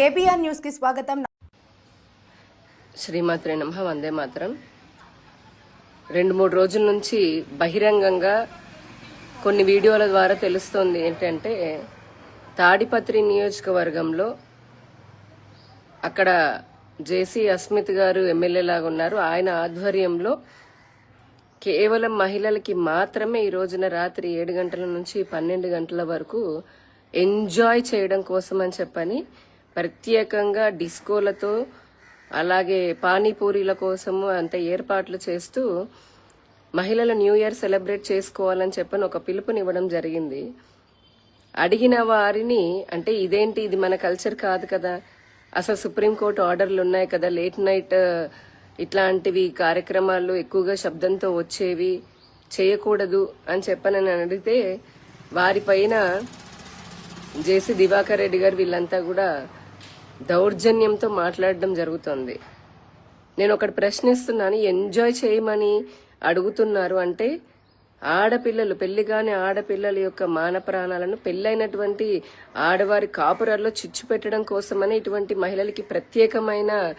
KBR న్యూస్కి స్వాగతం. శ్రీమాత్రే నమ వందే మాత్రం. రెండు మూడు రోజుల నుంచి బహిరంగంగా కొన్ని వీడియోల ద్వారా తెలుస్తోంది ఏంటంటే తాడిపత్రి నియోజకవర్గంలో అక్కడ జేసీ అస్మిత్ గారు ఎమ్మెల్యే లాగా ఉన్నారు. ఆయన ఆధ్వర్యంలో కేవలం మహిళలకి మాత్రమే ఈ రోజున రాత్రి ఏడు గంటల నుంచి పన్నెండు గంటల వరకు ఎంజాయ్ చేయడం కోసం అని చెప్పని ప్రత్యేకంగా డిస్కోలతో అలాగే పానీపూరీల కోసము అంత ఏర్పాట్లు చేస్తూ మహిళలు న్యూ ఇయర్ సెలబ్రేట్ చేసుకోవాలని చెప్పని ఒక పిలుపునివ్వడం జరిగింది. అడిగిన వారిని అంటే ఇదేంటి ఇది మన కల్చర్ కాదు కదా అసలు సుప్రీంకోర్టు ఆర్డర్లు ఉన్నాయి కదా లేట్ నైట్ ఇట్లాంటివి కార్యక్రమాలు ఎక్కువగా శబ్దంతో వచ్చేవి చేయకూడదు అని చెప్పని అడిగితే వారిపైన జేసీ దివాకర్ రెడ్డి గారు వీళ్ళంతా కూడా దౌర్జన్యంతో మాట్లాడడం జరుగుతుంది. నేను ఒకటి ప్రశ్నిస్తున్నాను ఎంజాయ్ చేయమని అడుగుతున్నారు అంటే ఆడపిల్లలు పెళ్ళిగాని ఆడపిల్లల యొక్క మాన ప్రాణాలను పెళ్ళైనటువంటి ఆడవారి కాపురాల్లో చిచ్చు పెట్టడం కోసమని ఇటువంటి మహిళలకి ప్రత్యేకమైన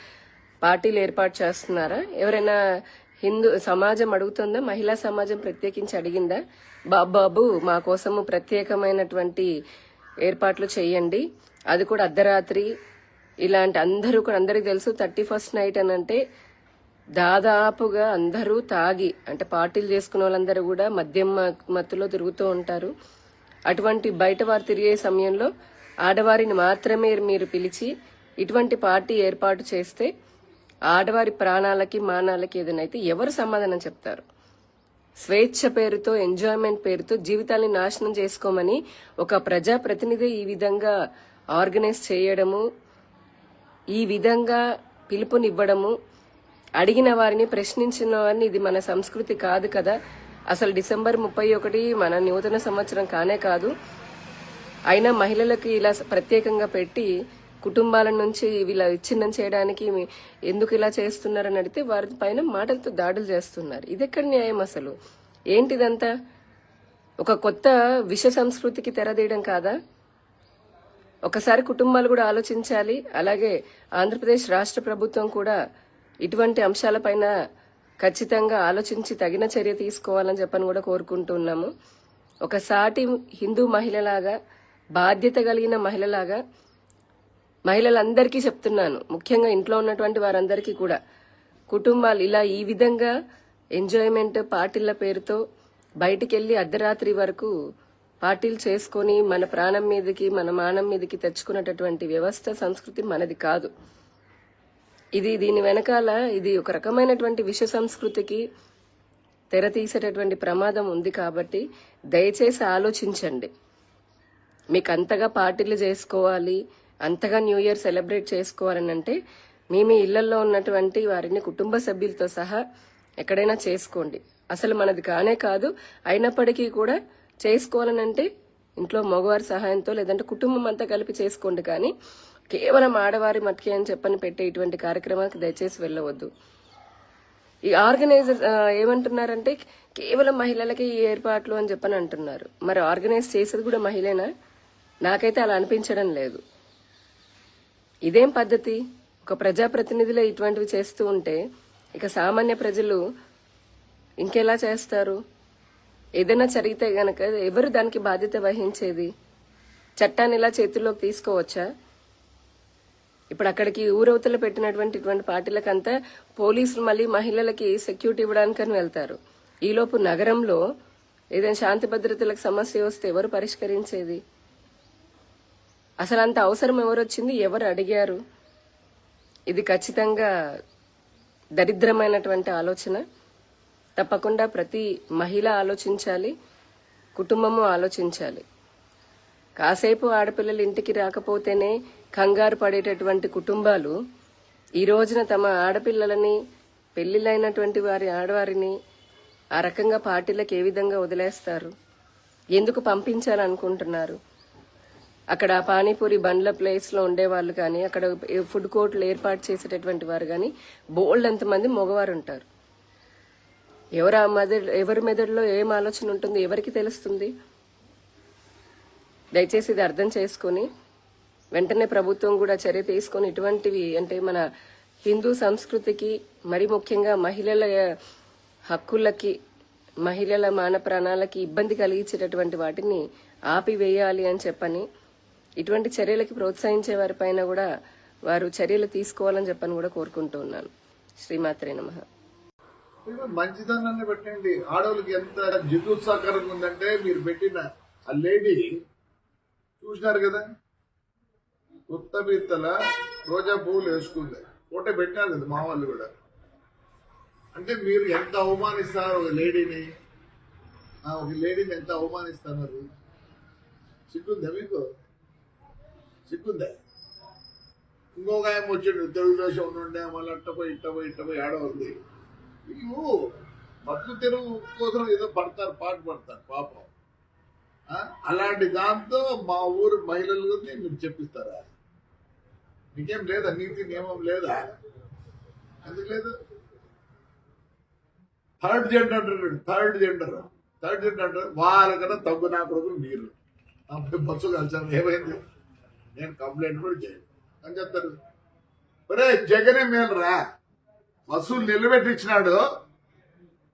పార్టీలు ఏర్పాటు చేస్తున్నారా? ఎవరైనా హిందూ సమాజం అడుగుతుందా? మహిళా సమాజం ప్రత్యేకించి అడిగిందా? బాబాబు మా కోసము ప్రత్యేకమైనటువంటి ఏర్పాట్లు చేయండి. అది కూడా అర్ధరాత్రి ఇలాంటి అందరూ కూడా అందరికి తెలుసు థర్టీ ఫస్ట్ నైట్ అని అంటే దాదాపుగా అందరూ తాగి అంటే పార్టీలు చేసుకున్న వాళ్ళందరూ కూడా మద్యం మ- మత్తులో తిరుగుతూ ఉంటారు. అటువంటి బయట వారు తిరిగే సమయంలో ఆడవారిని మాత్రమే మీరు పిలిచి ఇటువంటి పార్టీ ఏర్పాటు చేస్తే ఆడవారి ప్రాణాలకి మానాలకి ఏదైనా అయితే ఎవరు సమాధానం చెప్తారు? స్వేచ్ఛ పేరుతో ఎంజాయ్మెంట్ పేరుతో జీవితాన్ని నాశనం చేసుకోమని ఒక ప్రజా ప్రతినిధి ఈ విధంగా ఆర్గనైజ్ చేయడము ఈ విధంగా పిలుపునివ్వడము అడిగిన వారిని ప్రశ్నించిన వారిని ఇది మన సంస్కృతి కాదు కదా. అసలు డిసెంబర్ ముప్పై ఒకటి మన నూతన సంవత్సరం కానే కాదు. అయినా మహిళలకు ఇలా ప్రత్యేకంగా పెట్టి కుటుంబాల నుంచి వీళ్ళ విచ్ఛిన్నం చేయడానికి ఎందుకు ఇలా చేస్తున్నారని అడిగితే వారి పైన మాటలతో దాడులు చేస్తున్నారు. ఇది ఎక్కడ న్యాయం అసలు? ఏంటిదంతా? ఒక కొత్త విష సంస్కృతికి తెరదీయడం కాదా? ఒకసారి కుటుంబాలు కూడా ఆలోచించాలి. అలాగే ఆంధ్రప్రదేశ్ రాష్ట్ర ప్రభుత్వం కూడా ఇటువంటి అంశాలపైన ఖచ్చితంగా ఆలోచించి తగిన చర్య తీసుకోవాలని చెప్పని కూడా కోరుకుంటున్నాము. ఒక సాటి హిందూ మహిళలాగా బాధ్యత కలిగిన మహిళలాగా మహిళలందరికీ చెప్తున్నాను. ముఖ్యంగా ఇంట్లో ఉన్నటువంటి వారందరికీ కూడా. కుటుంబాలు ఇలా ఈ విధంగా ఎంజాయ్మెంట్ పార్టీల పేరుతో బయటికి అర్ధరాత్రి వరకు పార్టీలు చేసుకొని మన ప్రాణం మీదకి మన మానం మీదకి తెచ్చుకున్నటువంటి వ్యవస్థ సంస్కృతి మనది కాదు. ఇది దీని వెనకాల ఇది ఒక రకమైనటువంటి విష సంస్కృతికి తెర తీసేటటువంటి ప్రమాదం ఉంది కాబట్టి దయచేసి ఆలోచించండి. మీకు అంతగా పార్టీలు చేసుకోవాలి అంతగా న్యూ ఇయర్ సెలబ్రేట్ చేసుకోవాలని అంటే మీ మీ ఇళ్ళలో ఉన్నటువంటి వారిని కుటుంబ సభ్యులతో సహా ఎక్కడైనా చేసుకోండి. అసలు మనది కానే కాదు అయినప్పటికీ కూడా చేసుకోవాలనంటే ఇంట్లో మగవారి సహాయంతో లేదంటే కుటుంబం అంతా కలిపి చేసుకోండి కానీ కేవలం ఆడవారి మట్కి అని చెప్పని పెట్టే ఇటువంటి కార్యక్రమానికి దయచేసి వెళ్ళవద్దు. ఈ ఆర్గనైజర్ ఏమంటున్నారంటే కేవలం మహిళలకి ఈ ఏర్పాట్లు అని చెప్పని అంటున్నారు. మరి ఆర్గనైజ్ చేసేది కూడా మహిళేనా? నాకైతే అలా అనిపించడం లేదు. ఇదేం పద్ధతి? ఒక ప్రజాప్రతినిధులే ఇటువంటివి చేస్తూ ఉంటే ఇక సామాన్య ప్రజలు ఇంకెలా చేస్తారు? ఏదైనా జరిగితే గనక ఎవరు దానికి బాధ్యత వహించేది? చట్టాన్ని ఇలా చేతుల్లోకి తీసుకోవచ్చా? ఇప్పుడు అక్కడికి ఊరవతలు పెట్టినటువంటి ఇటువంటి పార్టీలకంతా పోలీసులు మళ్ళీ మహిళలకి సెక్యూరిటీ ఇవ్వడానికని వెళ్తారు. ఈలోపు నగరంలో ఏదైనా శాంతి భద్రతలకు సమస్య వస్తే ఎవరు పరిష్కరించేది? అసలు అంత అవసరం ఎవరు వచ్చింది ఎవరు అడిగారు? ఇది ఖచ్చితంగా దరిద్రమైనటువంటి ఆలోచన. తప్పకుండా ప్రతి మహిళ ఆలోచించాలి కుటుంబము ఆలోచించాలి. కాసేపు ఆడపిల్లలు ఇంటికి రాకపోతేనే కంగారు పడేటటువంటి కుటుంబాలు ఈ రోజున తమ ఆడపిల్లలని పెళ్ళిళ్ళైనటువంటి వారి ఆడవారిని ఆ రకంగా పార్టీలకు ఏ విధంగా వదిలేస్తారు? ఎందుకు పంపించాలనుకుంటున్నారు? అక్కడ పానీపూరి బండ్ల ప్లేస్లో ఉండేవాళ్ళు కానీ అక్కడ ఫుడ్ కోర్టులు ఏర్పాటు చేసేటటువంటి వారు కానీ బోల్డ్ ఎంతమంది మగవారు ఉంటారు ఎవరు ఆ మెదడు ఎవరి మెదడులో ఏం ఆలోచన ఉంటుంది ఎవరికి తెలుస్తుంది? దయచేసి ఇది అర్థం చేసుకుని వెంటనే ప్రభుత్వం కూడా చర్య తీసుకొని ఇటువంటివి అంటే మన హిందూ సంస్కృతికి మరి ముఖ్యంగా మహిళల హక్కులకి మహిళల మాన ప్రాణాలకి ఇబ్బంది కలిగించేటటువంటి వాటిని ఆపివేయాలి అని చెప్పని ఇటువంటి చర్యలకి ప్రోత్సహించే వారిపైన కూడా వారు చర్యలు తీసుకోవాలని చెప్పని కూడా కోరుకుంటూ ఉన్నాను. శ్రీమాత్రే నమః. మంచిదనాన్ని పెట్టండి. ఆడవాళ్ళకి ఎంత జిగుత్సాకరంగా ఉందంటే మీరు పెట్టిన ఆ లేడీ చూసినారు కదా? కొత్త బిత్తల రోజా పువ్వులు వేసుకుంది. ఫోటో పెట్టినారు కదా మా వాళ్ళు కూడా. అంటే మీరు ఎంత అవమానిస్తారు ఒక లేడీని? ఆ, ఒక లేడీని ఎంత అవమానిస్తున్నారు సిగ్గుందా మీకు? సిగ్గుందా? ఇంకొక ఆయన వచ్చిండు తెలుగుదేశం ఉండే మళ్ళీ అట్టపోయి ఇట్టపోయి ఇట్టపోయి ఆడవద్ది వీళ్ళు బతుకు తెరువు కోసం ఏదో పడతారు పాట పడతారు పాపం. అలాంటి దాంతో మా ఊరు మహిళల గురించి మీరు చెప్పిస్తారా? మీకేం లేదా? నీతి నియమం లేదా? ఎందుకు లేదు? థర్డ్ జెండర్ అంటారు థర్డ్ జెండర్ థర్డ్ జెండర్ అంటారు వాళ్ళకన్నా తగ్గు నా కొడుకు మీరు. అప్పుడు బస్సు కలిసాను. ఏమైంది? నేను కంప్లైంట్ కూడా చేయను. అని చెప్తారు ఒరే జగనే మేలురా. బస్సులు నిలబెట్టించినాడు.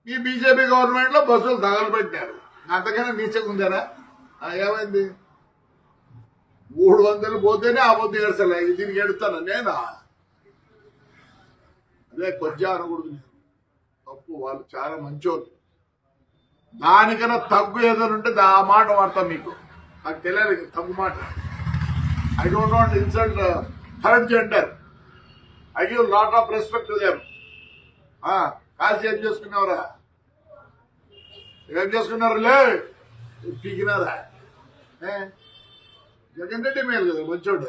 ఈ బీజేపీ గవర్నమెంట్లో బస్సులు తగలబెట్టారు అంతకైనా నీచగా ఉందారా? ఏమైంది? మూడు వందలు పోతేనే ఆ పొద్దు ఏడ్చలే దీనికి ఎడుతాను నేనా? అదే కొద్దిగా అనకూడదు తప్పు వాళ్ళు చాలా మంచోళ్ళు. దానికన్నా తగ్గు ఏదైనా ఉంటే దా- ఆ మాట వాడతాం మీకు. నాకు తెలియదు తగ్గు మాట. I don't want insult third gender I give lot of respect to them కాల్సి ఏం చేసుకున్నావురా? ఏం చేసుకున్నారు లే? పీకినారా? జగన్ రెడ్డి మేలు కదా మంచోడు.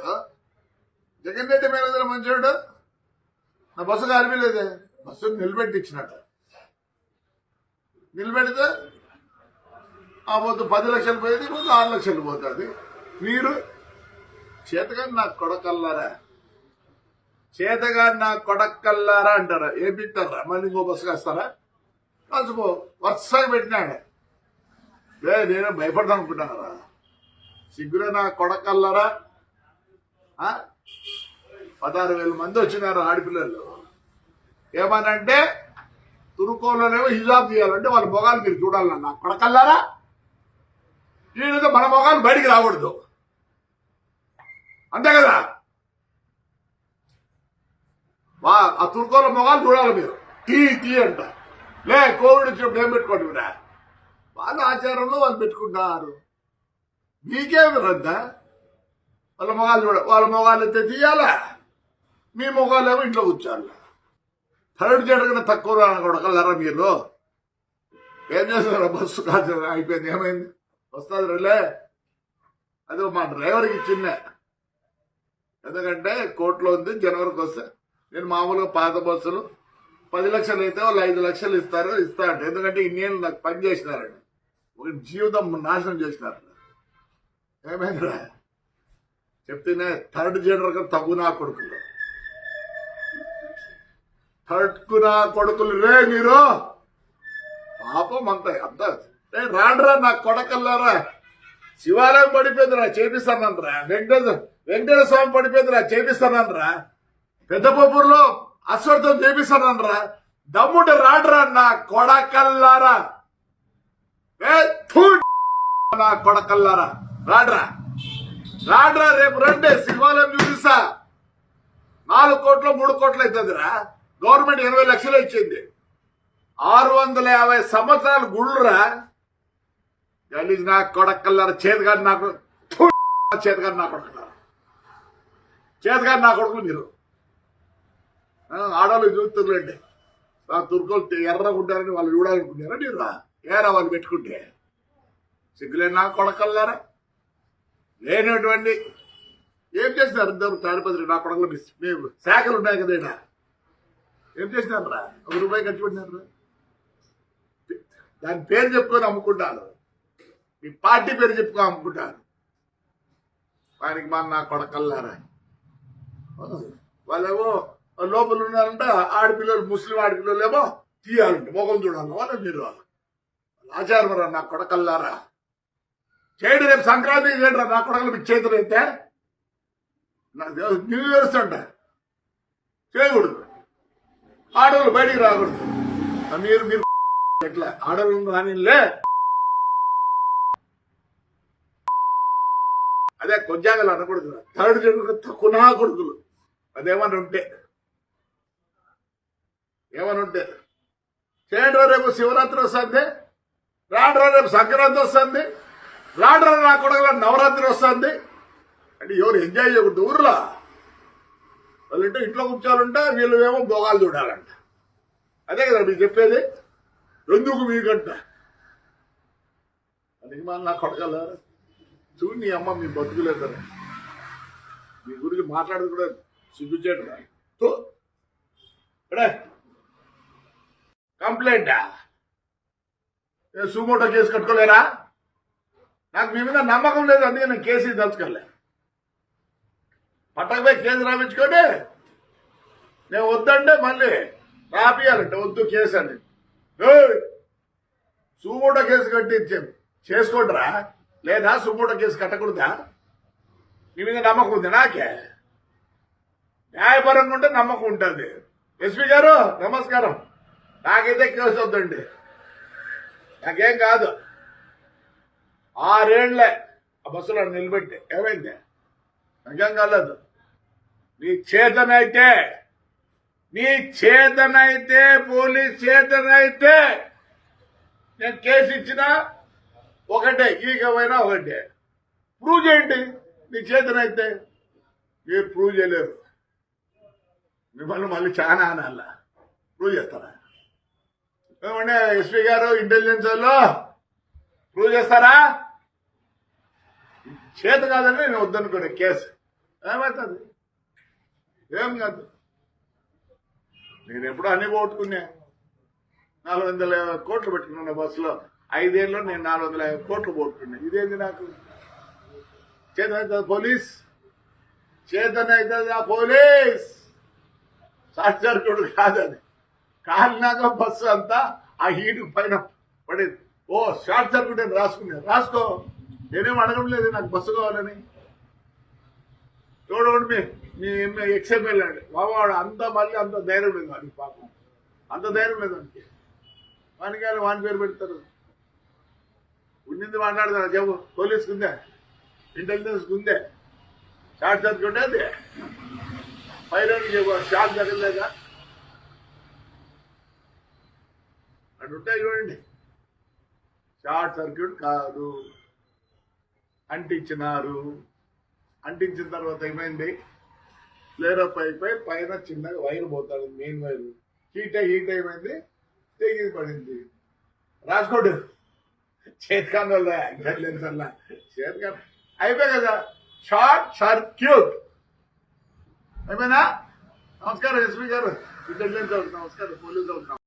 జగన్ రెడ్డి మేలు కదా మంచోడు? నా బస్సు కాలిపోలేదే బస్సు నిలబెట్టి ఇచ్చినట్టు నిలబెడితే ఆ పొద్దు పది లక్షలు పోయేది ఈ ఆరు లక్షలు పోతుంది. మీరు చేతగాని నాకు కొడకల్లారా? చేతగారు నా కొడక్కల్లారా అంటారా. ఏం పెట్టారా మళ్ళీ ఇంకో బస్సు కాస్తారా? కలిసిపో వరుసగా పెట్టినాడు లే నేను భయపడదాం అనుకుంటున్నారా? సిగ్గురే నా కొడకల్లారా పదహారు వేల మంది వచ్చినారు ఆడపిల్లలు. ఏమనంటే తురుకోలోనేమో హిజాబ్ తీయాలంటే వాళ్ళ మొగాలు మీరు చూడాలన్నా. కొడకల్లారా దీనితో మన మొగాలు బయటికి రాకూడదు. అంతే కదా? మా ఆ తుర్కోల మొగాలు చూడాలి మీరు. టీ టీ అంట. లే కోవిడ్ వచ్చినప్పుడు ఏం పెట్టుకోండి మీరా వాళ్ళ ఆచారంలో వాళ్ళు పెట్టుకుంటున్నారు మీకేమి రద్దా వాళ్ళ మొగాలు చూడ వాళ్ళ మొగాలు అయితే తీయాలా? మీ మొగాలు ఏమో ఇంట్లో కూర్చోాలి థర్డ్ జరగన తక్కువ కొడకలరా మీరు? ఏం చేస్తున్నారు? బస్సు కాదు అయిపోయింది. ఏమైంది? వస్తుంది రిలే. అది మా డ్రైవర్కి ఇచ్చిందే ఎందుకంటే కోర్టులో ఉంది జనవరికి వస్తే నేను మామూలుగా పాత బస్సులు పది లక్షలు అయితే వాళ్ళు ఐదు లక్షలు ఇస్తారు ఇస్తా అంటే ఎందుకంటే ఇన్నేళ్ళు నాకు పని చేసినారండి. ఒక జీవితం నాశనం చేసినారు. ఏమైందిరా? చెప్తేనే థర్డ్ జనరల్ తగ్గు నా కొడుకులు. థర్డ్కు నా కొడుకులు రే మీరు! పాపం అంత అంత. రే రాండ్రా నా కొడకల్లారా. శివాలయం పడిపోయిందిరా చేపిస్తానంటరా వెంకటేశ్వర వెంకటేశ్వర స్వామి పడిపోయిందిరా చేపిస్తానంటరా పెద్దపూర్లో అశ్వర్థం చేపిస్తానరా దమ్ముడు రాడ్రా నా కొడకల్లారా? ఏ నా కొడకల్లారా? రాడ్రా. రాడ్రా రేపు రండి శివాలయం చూపిస్తా. నాలుగు కోట్లు మూడు కోట్లు అవుతుందిరా గవర్నమెంట్ ఎనభై లక్షలు ఇచ్చింది. ఆరు వందల యాభై సంవత్సరాలు గుళ్ళురా. గలీజ్ నా కొడకల్లారా చేతగాడు నాకు చేతగాడు నా కొడకల్లారా చేతగాడు నా కొడుకులు మీరు. ఆడవాళ్ళు చూస్తుందండి నా తుర్కోలు ఎర్రకుంటారని వాళ్ళు చూడాలనుకున్నారా రా ఏరా వాళ్ళు పెట్టుకుంటే? సిగ్గులే నా కొడకల్లారా? లేనటువంటి ఏం చేసినారు ఇద్దరు తాడిపత్రి? నా కొడకలు మేము శాఖలు ఉన్నాయి కదా ఈడ. ఏం రా ఒక రూపాయి ఖర్చు పెట్టినారు దాని పేరు చెప్పుకొని అమ్ముకుంటారు. మీ పార్టీ పేరు చెప్పుకొని అమ్ముకుంటారు. వానికి మా నా కొడకల్లారా? వాళ్ళేమో లోపల ఉన్నారంట ఆడపిల్లలు ముస్లిం ఆడపిల్లలు ఏమో తీయాలంటే. ముఖం చూడాలి వాళ్ళ మీరు ఆచారమరా నా కొడకల్లారా. చేయండి రేపు సంక్రాంతి చేయండి నా కొడకలు మీకు చేతులు అయితే. నాకు న్యూ ఇయర్స్ అంట. చేయకూడదు. ఆడవాళ్ళు బయటికి రాకూడదు. మీరు మీరు ఎట్లా? ఆడవాళ్ళు రానిలే అదే కొంజాగలు అనకూడదు. థర్డ్ జనరేషన్ తక్కువ కొడుకులు. అదేమన్నా ఉంటే. ఏమని ఉంటే చేయండి రేపు శివరాత్రి వస్తుంది రాడరా రేపు సంక్రాంతి వస్తుంది రాడరా నా కొడుకుల నవరాత్రి వస్తుంది. అంటే ఎవరు ఎంజాయ్ చేయకూడదు ఊర్లో. వాళ్ళంటే ఇంట్లో కూర్చోాలంటే వీళ్ళు ఏమో భోగాలు చూడాలంట. అదే కదా మీకు చెప్పేది? ఎందుకు మీకంట? అందుకే మన నా కొడగలరు చూడు నీ అమ్మ మీ బతుకులేదు మీ గురించి మాట్లాడదు కూడా సిగ్గుచేటు తో. కంప్లైంటా? సుమోటో కేసు కట్టుకోలేరా? నాకు మీ మీద నమ్మకం లేదు అందుకే నేను కేసు దలుచుకోలే పట్టకపోయి కేసు రాపించుకోండి నేను వద్దంటే మళ్ళీ రాపియాలంటే వద్దు కేసు అని. సుమోటో కేసు కట్టించాం చేసుకోండిరా. లేదా సుమోటో కేసు కట్టకూడదా? మీ మీద నమ్మకం ఉంది నాకే? న్యాయపరంగా ఉంటే నమ్మకం ఉంటుంది. ఎస్పీ గారు నమస్కారం. నాకైతే కేసు వద్దండి నాకేం కాదు. ఆరేళ్ళే ఆ బస్సులో నిలబెట్టి. ఏమైంది? నాకేం కాలేదు. నీ చేతనైతే నీ చేతనైతే పోలీస్ చేతనైతే నేను కేసు ఇచ్చినా ఒకటే ఈకమైనా ఒకటే. ప్రూవ్ చేయండి నీ చేతనైతే. మీరు ప్రూవ్ చేయలేరు. మిమ్మల్ని మళ్ళీ చాలా అనాల. ప్రూవ్ చేస్తారా? ఏమంటే ఎస్పీ గారు ఇంటెలిజెన్స్ వాళ్ళు ప్రూవ్ చేస్తారా? చేత కాదండి నేను వద్దనుకోండి కేసు. ఏమవుతుంది ఏం కాదు. నేను ఎప్పుడు అన్ని పోగొట్టుకున్నా. నాలుగు వందల యాభై కోట్లు పెట్టుకున్నాను బస్సులో. ఐదేళ్ళలో నేను నాలుగు వందల యాభై కోట్లు పోగొట్టుకున్నా. ఇదేంది నాకు? చేతనవుతుంది పోలీస్. చేతనవుతుంది ఆ పోలీస్. సాక్షార్ కాదు అది. కాలినాక బస్సు అంతా ఆ హీట్ పైన పడేది. ఓ షార్ట్ సర్క్యూట్ అని రాసుకున్నాను రాసుకో. నేనేం అడగడం లేదు నాకు బస్సు కావాలని. చూడండి మీ మీ ఎక్స్ఎంఎల్ అండి బాబావాడు అంత మళ్ళీ అంత ధైర్యం లేదు వాడికి పాపం. అంత ధైర్యం లేదు వానికి వానికి వాని పేరు పెడతారు. ఉండింది మాట్లాడతారు? జబ్బు పోలీస్కి ఉందే? ఇంటెలిజెన్స్కి ఉందే? షార్ట్ సర్క్యూట్ అది? షార్ట్ షాక్ తగలేదా అటు ఉంటాయి చూడండి. షార్ట్ సర్క్యూట్ కాదు. అంటించినారు. అంటించిన తర్వాత ఏమైంది? ఫ్లేరప్ అయిపోయి పైన చిన్నగా వైర్ పోతాడు మెయిన్ వైర్. హీట్ అయి హీట్ అయిపోయింది తెగి పడింది. రాసుకోడు. చేతికాన్ వల్ల ఇంటెలిజెన్స్ వల్ల చేతికాన్ అయిపోయి కదా. Short circuit. అయిపోయినా? నమస్కారం ఎస్పీ గారు. ఇంటెలిజెన్స్ నమస్కారం పోలీస్ అవుతున్నాం